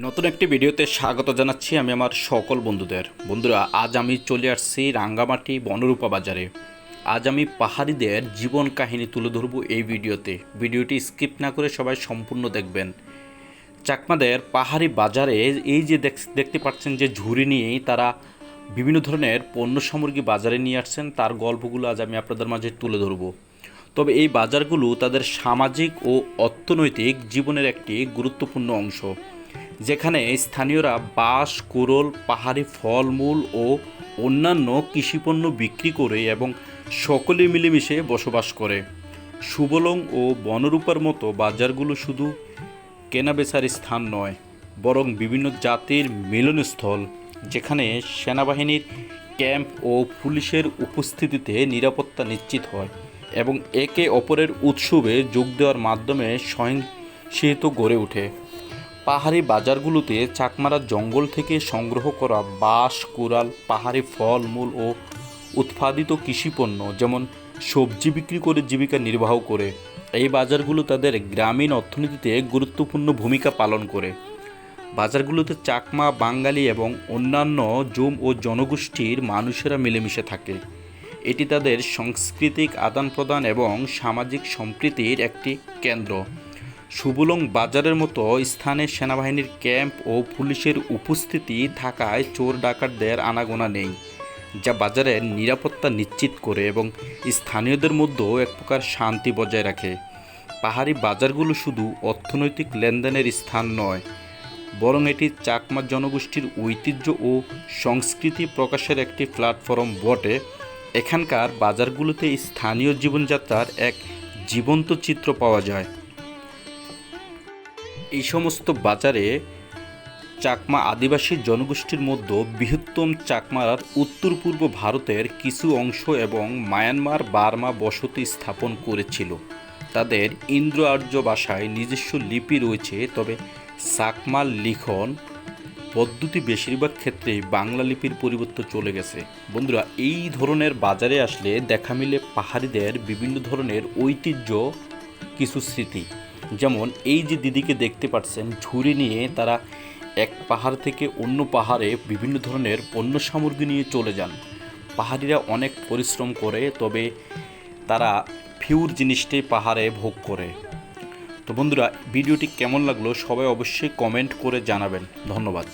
নতুন একটি ভিডিওতে স্বাগত জানাচ্ছি আমি আমার সকল বন্ধুদের। বন্ধুরা, আজ আমি চলে আসছি রাঙ্গামাটি বনরূপা বাজারে। আজ আমি পাহাড়িদের জীবন কাহিনী তুলে ধরবো এই ভিডিওতে। ভিডিওটি স্কিপ না করে সবাই সম্পূর্ণ দেখবেন। চাকমাদের পাহাড়ি বাজারে এই যে দেখ- দেখতে পাচ্ছেন যে ঝুড়ি নিয়েই তারা বিভিন্ন ধরনের পণ্য সামগ্রী বাজারে নিয়ে আসছেন, তার গল্পগুলো আজ আমি আপনাদের মাঝে তুলে ধরবো। তবে এই বাজারগুলো তাদের সামাজিক ও অর্থনৈতিক জীবনের একটি গুরুত্বপূর্ণ অংশ। যেখানে স্থানীয়রা বাঁশ কোরল পাহাড়ি ফলমূল ও অন্যান্য কৃষিপণ্য বিক্রি করে এবং সকলে মিলেমিশে বসবাস করে। সুবলং ও বনরূপার মতো বাজারগুলো শুধু কেনাবেচার স্থান নয়, বরং বিভিন্ন জাতির মিলনস্থল, যেখানে সেনাবাহিনীর ক্যাম্প ও পুলিশের উপস্থিতিতে নিরাপত্তা নিশ্চিত হয় এবং একে অপরের উৎসবে যোগ দেওয়ার মাধ্যমে স্বয়ংসিত গড়ে ওঠে। পাহাড়ি বাজারগুলোতে চাকমারা জঙ্গল থেকে সংগ্রহ করা বাঁশ কুড়াল পাহাড়ি ফলমূল ও উৎপাদিত কৃষিপণ্য, যেমন সবজি বিক্রি করে জীবিকা নির্বাহ করে। এই বাজারগুলো তাদের গ্রামীণ অর্থনীতিতে গুরুত্বপূর্ণ ভূমিকা পালন করে। বাজারগুলোতে চাকমা, বাঙালি এবং অন্যান্য জুম ও জনগোষ্ঠীর মানুষেরা মিলেমিশে থাকে। এটি তাদের সাংস্কৃতিক আদান প্রদান এবং সামাজিক সম্প্রীতির একটি কেন্দ্র। সুবলং বাজারের মতো স্থানে সেনাবাহিনীর ক্যাম্প ও পুলিশের উপস্থিতি থাকায় চোর ডাকাতদের আনাগোনা নেই, যা বাজারের নিরাপত্তা নিশ্চিত করে এবং স্থানীয়দের মধ্যেও এক প্রকার শান্তি বজায় রাখে। পাহাড়ি বাজারগুলো শুধু অর্থনৈতিক লেনদেনের স্থান নয়, বরং এটি চাকমা জনগোষ্ঠীর ঐতিহ্য ও সংস্কৃতি প্রকাশের একটি প্ল্যাটফর্ম বটে। এখানকার বাজারগুলোতে স্থানীয় জীবনযাত্রার এক জীবন্ত চিত্র পাওয়া যায়। এই সমস্ত বাজারে চাকমা আদিবাসী জনগোষ্ঠীর মধ্যে বৃহত্তম চাকমার উত্তর পূর্ব ভারতের কিছু অংশ এবং মায়ানমার বার্মা বসতি স্থাপন করেছিল। তাদের ইন্দ্র আর্য ভাষায় নিজস্ব লিপি রয়েছে, তবে চাকমার লিখন পদ্ধতি বেশিরভাগ ক্ষেত্রেই বাংলা লিপির পরিবর্তে চলে গেছে। বন্ধুরা, এই ধরনের বাজারে আসলে দেখা মিলে পাহাড়িদের বিভিন্ন ধরনের ঐতিহ্য, কিছু স্মৃতি। যেমন এই যে দিদিকে দেখতে পাচ্ছেন, ঝুড়ি নিয়ে তারা এক পাহাড় থেকে অন্য পাহাড়ে বিভিন্ন ধরনের পণ্য সামগ্রী নিয়ে চলে যান। পাহাড়িরা অনেক পরিশ্রম করে, তবে তারা ফিউর জিনিসটি পাহাড়ে ভোগ করে। তো বন্ধুরা, ভিডিওটি কেমন লাগল সবাই অবশ্যই কমেন্ট করে জানাবেন। ধন্যবাদ।